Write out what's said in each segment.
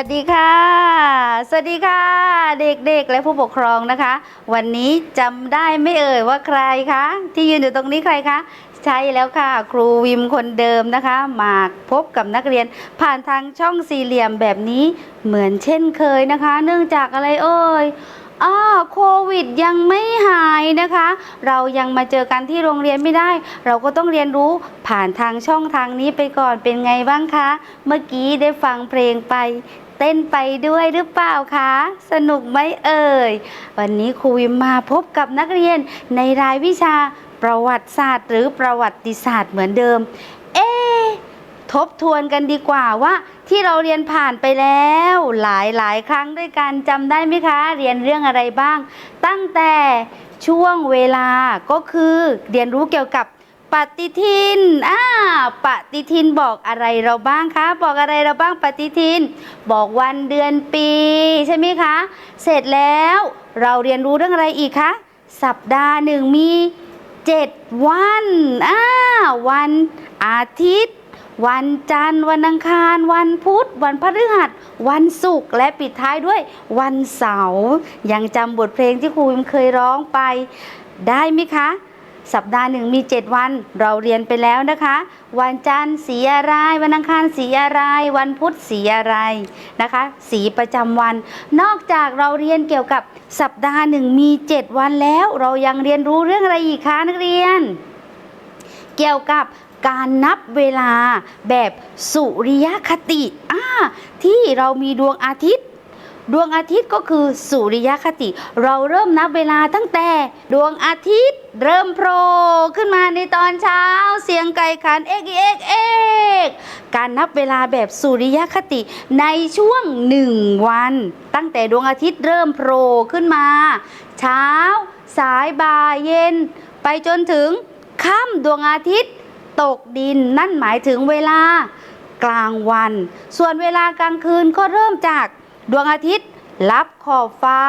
วัสดีค่ะ สวัสดีค่ะ เด็กๆ และผู้ปกครองนะคะ วันนี้จำได้ไม่เอ่ยว่าใครคะที่ยืนอยู่ตรงนี้ใครคะใช่แล้วค่ะ ครูวิมคนเดิมนะคะ มาพบกับนักเรียนผ่านทางช่องสี่เหลี่ยมแบบนี้เหมือนเช่นเคยนะคะ เนื่องจากอะไรเอ่ยอ้อโควิดยังไม่หายนะคะ เรายังมาเจอกันที่โรงเรียนไม่ได้ เราก็ต้องเรียนรู้ผ่านทางช่องทางนี้ไปก่อนเป็นไงบ้างคะ เมื่อกี้ได้ฟังเพลงไป เต้นไปด้วยหรือเปล่าคะ สนุกไหมเอ่ย วันนี้ครูวิมมาพบกับนักเรียนในรายวิชาประวัติศาสตร์ หรือประวัติศาสตร์เหมือนเดิม เอ๊ะทบทวนกันดีกว่าว่าที่เราเรียนผ่านไปแล้วหลายหลายครั้งด้วยกันจำได้ไหมคะ เรียนเรื่องอะไรบ้าง ตั้งแต่ช่วงเวลาก็คือเรียนรู้เกี่ยวกับ ปฏิทิน อ่า ปฏิทินบอกอะไรเราบ้างคะ บอกอะไรเราบ้างปฏิทิน บอกวันเดือนปีใช่ไหมคะ เสร็จแล้วเราเรียนรู้เรื่องอะไรอีกคะ สัปดาห์หนึ่งมีเจ็ดวัน อ่า วันอาทิตย์ วันจันทร์ วันอังคาร วันพุธ วันพฤหัส วันศุกร์ และปิดท้ายด้วยวันเสาร์ ยังจำบทเพลงที่ครูวิมเคยร้องไปได้ไหมคะ สัปดาห์หนึ่งมี 7 วันเราเรียนไปแล้วนะคะ วันจันทร์สีอะไร วันอังคารสีอะไร วันพุธสีอะไรนะคะ สีประจำวัน นอกจากเราเรียนเกี่ยวกับสัปดาห์หนึ่งมี 7 วันแล้ว เรายังเรียนรู้เรื่องอะไรอีกคะนักเรียน เกี่ยวกับการนับเวลาแบบสุริยคติอ่าที่เรามีดวงอาทิตย์ ดวงอาทิตย์ก็คือสุริยคติ เราเริ่มนับเวลาตั้งแต่ ดวงอาทิตย์เริ่มโผล่ขึ้นมาในตอนเช้า เสียงไก่ขันเอกเอกเอกการนับเวลาแบบสุริยคติในช่วงหนึ่งวัน ตั้งแต่ดวงอาทิตย์เริ่มโผล่ขึ้นมา เช้า สายบ่ายเย็น ไปจนถึงค่ำดวงอาทิตย์ ตกดินนั่นหมายถึงเวลากลางวัน ส่วนเวลากลางคืนก็เริ่มจาก ดวงอาทิตย์รับขอบฟ้า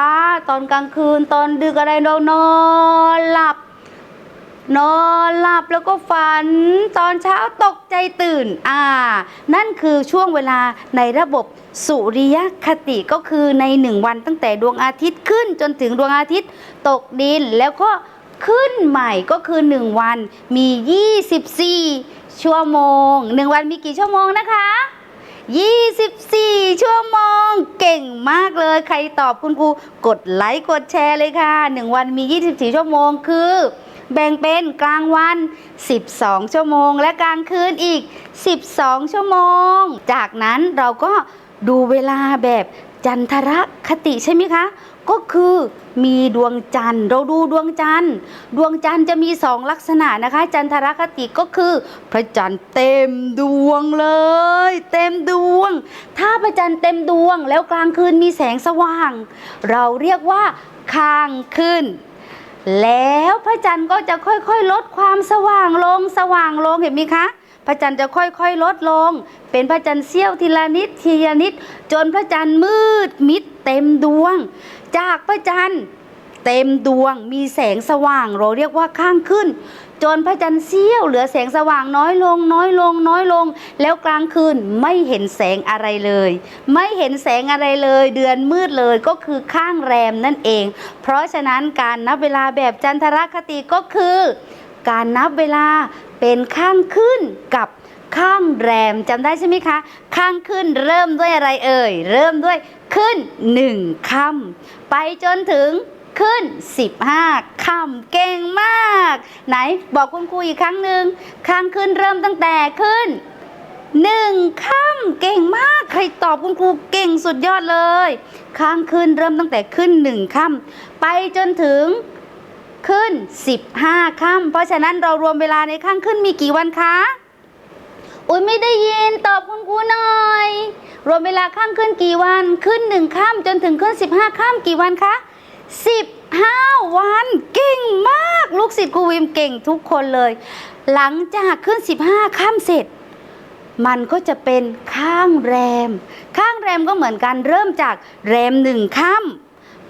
ตอนกลางคืนตอนดึกอะไรนอนนอนหลับ นอนหลับแล้วก็ฝัน ตอนเช้าตกใจตื่น อ่า นั่นคือช่วงเวลาในระบบสุริยคติก็คือในหนึ่งวันตั้งแต่ดวงอาทิตย์ขึ้นจนถึงดวงอาทิตย์ตกดินแล้วก็ขึ้นใหม่ก็คือ 1 วันมี 24 ชั่วโมง 1 วันมีกี่ชั่วโมงนะคะ 24 ชั่วโมง เก่งมากเลย ใครตอบคุณครูกดไลค์กดแชร์เลยค่ะ 1 วันมี 24 ชั่วโมงคือ แบ่งเป็นกลางวัน 12 ชั่วโมง และกลางคืนอีก 12 ชั่วโมง จากนั้นเราก็ดูเวลาแบบ จันทรคติใช่ไหมคะ ก็คือมีดวงจันทร์ เราดูดวงจันทร์ ดวงจันทร์จะมีสองลักษณะนะคะ จันทรคติก็คือ พระจันทร์เต็มดวงเลย เต็มดวง ถ้าพระจันทร์เต็มดวงแล้วกลางคืนมีแสงสว่าง เราเรียกว่าข้างขึ้น แล้วพระจันทร์ก็จะค่อยๆ ลดความสว่างลงสว่างลงเห็นไหมคะ พระจันทร์จะค่อยๆลดลง เป็นพระจันทร์เสี้ยวทีละนิดทีละนิด จนพระจันทร์มืดมิดเต็มดวง จากพระจันทร์เต็มดวงมีแสงสว่างเราเรียกว่าข้างขึ้น จนพระจันทร์เสี้ยวเหลือแสงสว่างน้อยลง น้อยลง น้อยลง แล้วกลางคืนไม่เห็นแสงอะไรเลย ไม่เห็นแสงอะไรเลย เดือนมืดเลยก็คือข้างแรมนั่นเอง เพราะฉะนั้นการนับเวลาแบบจันทรคติก็คือ การนับเวลา เป็นข้างขึ้นกับข้างแรมจำได้ใช่ไหมคะ ข้างขึ้นเริ่มด้วยอะไรเอ่ย เริ่มด้วยขึ้นหนึ่งค่ำไปจนถึงขึ้น 15ค่ำเก่งมาก ไหนบอกคุณครูอีกครั้งหนึ่งข้างขึ้นเริ่มตั้งแต่ขึ้นหนึ่งค่ำเก่งมาก ใครตอบคุณครูเก่งสุดยอดเลย ข้างขึ้นเริ่มตั้งแต่ขึ้นหนึ่งค่ำไปจนถึง ขึ้น 15ค่ำเพราะฉะนั้นเรารวมเวลาในข้างขึ้นมีกี่วันคะ อุ้ยไม่ได้ยินตอบคุณครูหน่อย รวมเวลาข้างขึ้นกี่วันขึ้นหนึ่งค่ำจนถึงขึ้น 15ค่ำกี่วันคะ15 วันเก่งมาก ลูกศิษย์ครูวิมเก่งทุกคนเลย หลังจากขึ้น 15ค่ำเสร็จ มันก็จะเป็นข้างแรม ข้างแรมก็เหมือนกันเริ่มจากแรมหนึ่งค่ำ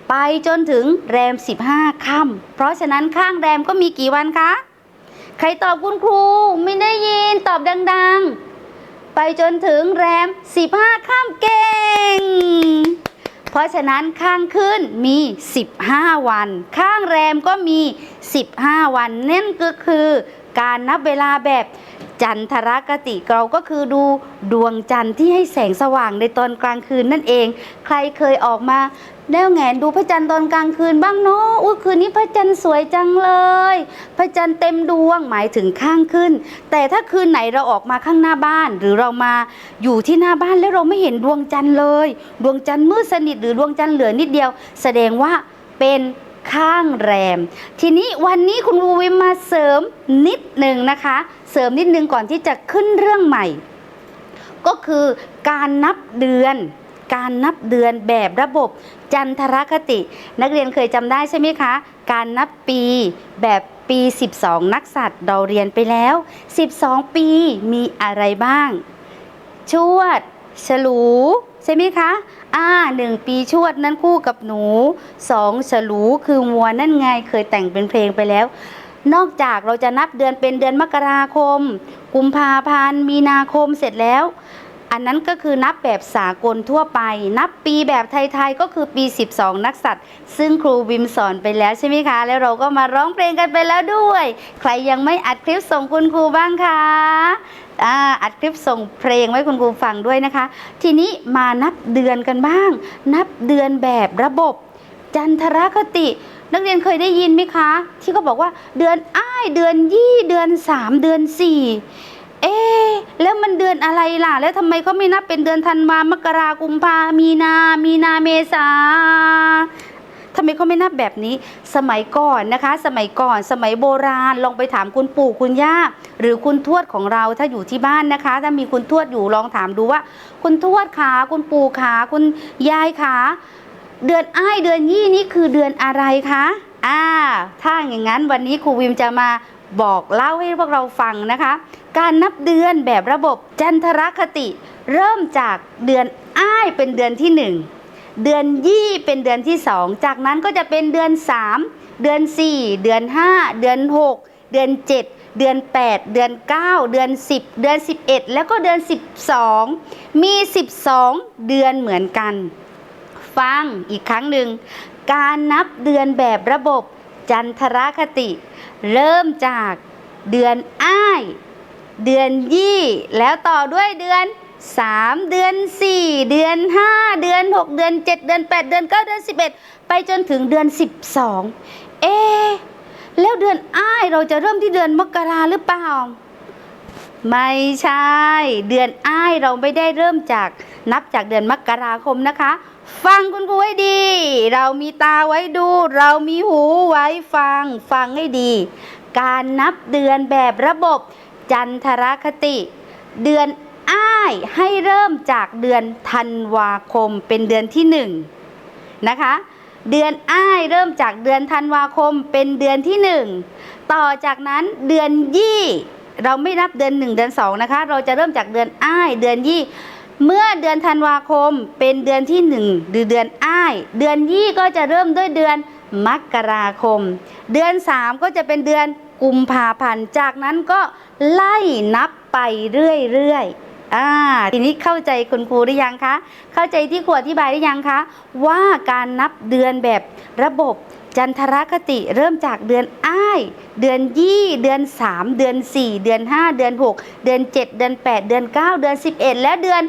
ไปจนถึงแรม 15ค่ำเพราะฉะนั้นข้างแรมก็มีกี่วันคะ ใครตอบคุณครูไม่ได้ยินตอบดังๆ ไปจนถึงแรม 15ค่ำเก่ง เพราะฉะนั้นข้างขึ้นมี 15 วัน ข้างแรมก็มี 15 วันนั่นก็คือการนับเวลาแบบ จันทรคติเราก็คือดูดวงจันทร์ที่ให้แสงสว่างในตอนกลางคืนนั่นเอง ใครเคยออกมาแนวแงนดูพระจันทร์ตอนกลางคืนบ้างเนาะอุ้ยคืนนี้พระจันทร์สวยจังเลย พระจันทร์เต็มดวงหมายถึงข้างขึ้น แต่ถ้าคืนไหนเราออกมาข้างหน้าบ้าน หรือเรามาอยู่ที่หน้าบ้านแล้วเราไม่เห็นดวงจันทร์เลย ดวงจันทร์มืดสนิทหรือดวงจันทร์เหลือนิดเดียว แสดงว่าเป็น ข้างแรม ทีนี้วันนี้คุณวูวิมมาเสริมนิดหนึ่งนะคะ เสริมนิดนึงก่อนที่จะขึ้นเรื่องใหม่ ก็คือการนับเดือน การนับเดือนแบบระบบจันทรคติ นักเรียนเคยจำได้ใช่ไหมคะ การนับปีแบบปี 12 นักสัตว์เราเรียนไปแล้ว 12 ปีมีอะไรบ้าง ชวด ฉลู ใช่ไหมคะอ่าหนึ่งปีชวดนั้นคู่กับหนูสองฉลูคือมัวนั่นไงเคยแต่งเป็นเพลงไปแล้ว นอกจากเราจะนับเดือนเป็นเดือนมกราคม กุมภาพันธ์มีนาคมเสร็จแล้ว อันนั้นก็คือนับแบบสากลทั่วไป นับปีแบบไทยๆก็คือปี 12 นักสัตว์ ซึ่งครูวิมสอนไปแล้วใช่ไหมคะ แล้วเราก็มาร้องเพลงกันไปแล้วด้วย ใครยังไม่อัดคลิปส่งคุณครูบ้างคะ อัดคลิปส่งเพลงไว้คุณครูฟังด้วยนะคะ ทีนี้มานับเดือนกันบ้าง นับเดือนแบบระบบ จันทรคติ นักเรียนเคยได้ยินไหมคะ ที่เขาบอกว่าเดือนอ้ายเดือนยี่เดือนสามเดือนสี่เอ๊แล้วมันเดือนอะไรล่ะ แล้วทำไมเขาไม่นับเป็นเดือนธันวามกรากุมภามีนา มีนาเมษา ทำไมเขาไม่นับแบบนี้ สมัยก่อนนะคะ สมัยก่อน สมัยโบราณ ลองไปถามคุณปู่คุณย่า หรือคุณทวดของเราถ้าอยู่ที่บ้านนะคะ ถ้ามีคุณทวดอยู่ลองถามดูว่า คุณทวดขาคุณปู่ขาคุณยายขาเดือนอ้ายเดือนยี่นี่คือเดือนอะไรคะอ่า ถ้าอย่างนั้นวันนี้ครูวิมจะมาบอกเล่าให้พวกเราฟังนะคะ การนับเดือนแบบระบบจันทรคติ เริ่มจากเดือนอ้ายเป็นเดือนที่หนึ่ง เดือนยี่เป็นเดือนที่สองจากนั้นก็จะเป็นเดือนสามเดือนสี่เดือนห้าเดือนหกเดือนเจ็ดเดือนแปดเดือนเก้าเดือนสิบเดือนสิบเอ็ดแล้วก็เดือนสิบสองมีสิบสองเดือนเหมือนกัน ฟังอีกครั้งหนึ่ง การนับเดือนแบบระบบจันทรคติ เริ่มจากเดือนอ้าย เดือนยี่ แล้วต่อด้วยเดือน 3เดือน4เดือน5เดือน6เดือน7เดือน8เดือน9เดือน11ไปจนถึงเดือน12เอ๊แล้วเดือนอ้ายเราจะเริ่มที่เดือนมกราหรือเปล่า ไม่ใช่ เดือนอ้ายเราไม่ได้เริ่มจากนับจากเดือนมกราคมนะคะ ฟังคุณครูให้ดี เรามีตาไว้ดู เรามีหูไว้ฟัง ฟังให้ดี การนับเดือนแบบระบบจันทรคติ เดือน อ้ายให้เริ่มจากเดือนธันวาคมเป็นเดือนที่หนึ่งนะคะ เดือนอ้ายเริ่มจากเดือนธันวาคมเป็นเดือนที่หนึ่งต่อจากนั้นเดือนยี่ เราไม่นับเดือนหนึ่งเดือนสองนะคะ เราจะเริ่มจากเดือนอ้ายเดือนยี่เมื่อเดือนธันวาคมเป็นเดือนที่หนึ่งหรือเดือนอ้าย เดือนยี่ก็จะเริ่มด้วยเดือนมกราคม เดือนสามก็จะเป็นเดือนกุมภาพันธ์ จากนั้นก็ไล่นับไปเรื่อยๆ อ่าทีนี้เข้าใจคุณครูหรือยังคะ เข้าใจที่ครูอธิบายหรือยังคะ ว่าการนับเดือนแบบระบบจันทรคติเริ่มจากเดือนอ้าย เดือนยี่เดือน 3 เดือน 4 เดือน 5 เดือน 6 เดือน 7 เดือน 8 เดือน 9 เดือน 11 และเดือน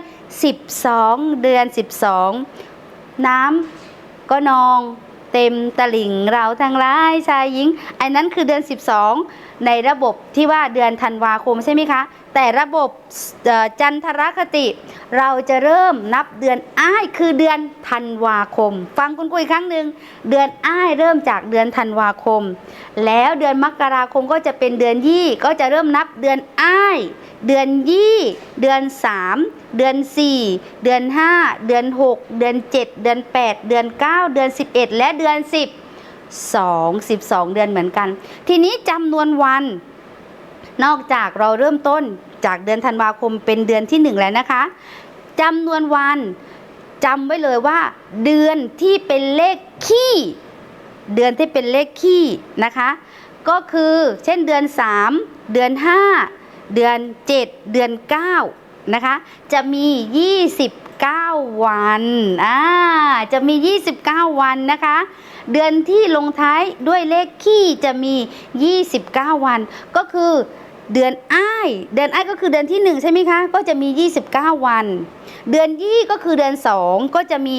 12 เดือน 12 น้ำก็นอง เต็มตลิ่งเราทั้งหลายชายหญิง อันนั้นคือเดือน 12 ในระบบที่ว่าเดือนธันวาคมใช่ไหมคะ แต่ระบบจันทรคติ เราจะเริ่มนับเดือนอ้ายคือเดือนธันวาคม ฟังคุณกุยครั้งหนึ่งเดือนอ้ายเริ่มจากเดือนธันวาคม แล้วเดือนมกราคมก็จะเป็นเดือนยี่ก็จะเริ่มนับเดือนอ้าย เดือนยี่เดือนสามเดือนสี่เดือนห้าเดือนหกเดือนเจ็ดเดือนแปดเดือนเก้าเดือนสิบเอ็ดและเดือนสิบสองสิบสองเดือนเหมือนกัน ทีนี้จำนวนวัน นอกจากเราเริ่มต้น จากเดือนธันวาคมเป็นเดือนที่หนึ่งแล้วนะคะจำนวนวันจำไว้เลยว่า เดือนที่เป็นเลขคี่เดือนที่เป็นเลขคี่นะคะ ก็คือเช่นเดือน 3 เดือน 5 เดือน 7 เดือน 9 นะคะ จะมี 29 วันอ่าจะมี 29 วันนะคะ เดือนที่ลงท้ายด้วยเลขขี้จะมี 29 วัน ก็คือ เดือนอ้าย เดือนอ้ายก็คือเดือนที่ 1 ใช่ไหมคะ ก็จะมี 29 วัน เดือนยี่ก็คือเดือน 2 ก็จะมี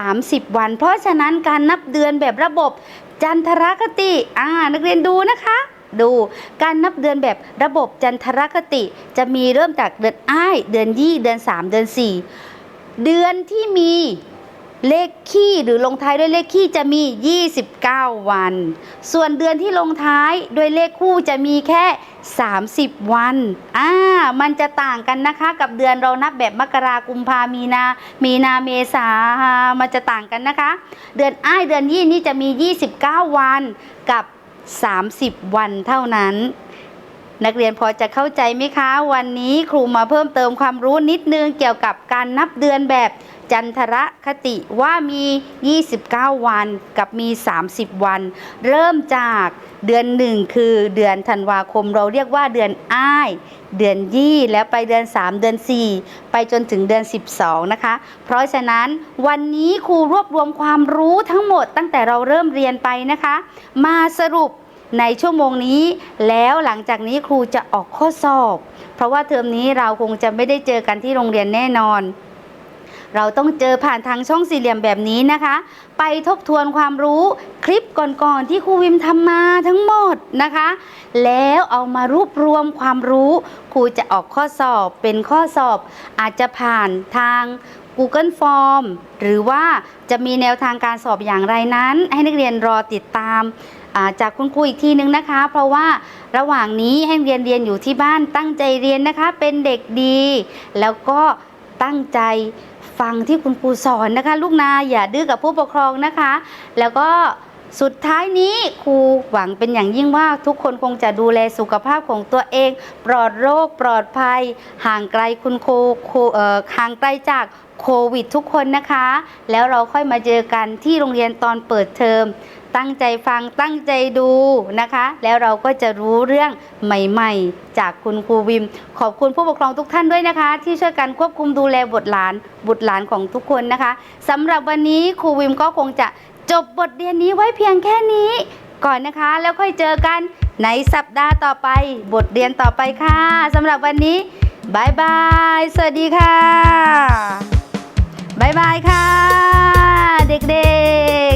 30 วัน เพราะฉะนั้นการนับเดือนแบบระบบจันทรคติอ่านักเรียนดูนะคะ ดูการนับเดือนแบบระบบจันทรคติ จะมีเริ่มจากเดือนอ้าย เดือนยี่เดือน 3 เดือน 4 เดือนที่มี เลขขี้หรือลงท้ายด้วยเลขขี้จะมี 29 วัน ส่วนเดือนที่ลงท้ายด้วยเลขคู่จะมีแค่ 30 วัน อ่า มันจะต่างกันนะคะ กับเดือนเรานับแบบมกรากุมภามีนา มีนาเมษา มันจะต่างกันนะคะ เดือนอ้ายเดือนยี่นี่จะมี 29 วันกับ 30 วันเท่านั้น นักเรียนพอจะเข้าใจไหมคะ วันนี้ครูมาเพิ่มเติมความรู้นิดนึงเกี่ยวกับการนับเดือนแบบจันทรคติว่ามี 29 วันกับมี 30 วัน เริ่มจากเดือนหนึ่งคือเดือนธันวาคมเราเรียกว่าเดือนอ้าย เดือนยี่ แล้วไปเดือน 3 เดือน 4 ไปจนถึงเดือน 12 นะคะ เพราะฉะนั้นวันนี้ครูรวบรวมความรู้ทั้งหมดตั้งแต่เราเริ่มเรียนไปนะคะ มาสรุป ในชั่วโมงนี้ แล้วหลังจากนี้ครูจะออกข้อสอบ เพราะว่าเทอมนี้เราคงจะไม่ได้เจอกันที่โรงเรียนแน่นอน เราต้องเจอผ่านทางช่องสี่เหลี่ยมแบบนี้นะคะ ไปทบทวนความรู้คลิปก่อนๆที่ครูวิมทำมาทั้งหมดนะคะ แล้วเอามารวบรวมความรู้ ครูจะออกข้อสอบเป็นข้อสอบ อาจจะผ่านทาง Google Form หรือว่าจะมีแนวทางการสอบอย่างไรนั้น ให้นักเรียนรอติดตาม จากคุณครูอีกทีนึงนะคะ เพราะว่าระหว่างนี้ให้เรียนเรียนอยู่ที่บ้านตั้งใจเรียนนะคะ เป็นเด็กดี แล้วก็ตั้งใจฟังที่คุณครูสอนนะคะ ลูกนาอย่าดื้อกับผู้ปกครองนะคะ แล้วก็สุดท้ายนี้ครูหวังเป็นอย่างยิ่งว่าทุกคนคงจะดูแลสุขภาพของตัวเอง ปลอดโรคปลอดภัย ห่างไกลคุณครูครูห่างไกลจากโควิดทุกคนนะคะ แล้วเราค่อยมาเจอกันที่โรงเรียนตอนเปิดเทอม ตั้งใจฟังตั้งใจดูนะคะ แล้วเราก็จะรู้เรื่องใหม่ๆ จากคุณครูวิม ขอบคุณผู้ปกครองทุกท่านด้วยนะคะ ที่ช่วยกันควบคุมดูแลบุตรหลาน บุตรหลานของทุกคนนะคะสำหรับวันนี้ครูวิมก็คงจะจบบทเรียนนี้ไว้เพียงแค่นี้ ก่อนนะคะ แล้วค่อยเจอกันในสัปดาห์ต่อไป บทเรียนต่อไปค่ะสำหรับวันนี้บายบาย สวัสดีค่ะบายบายค่ะ เด็กๆ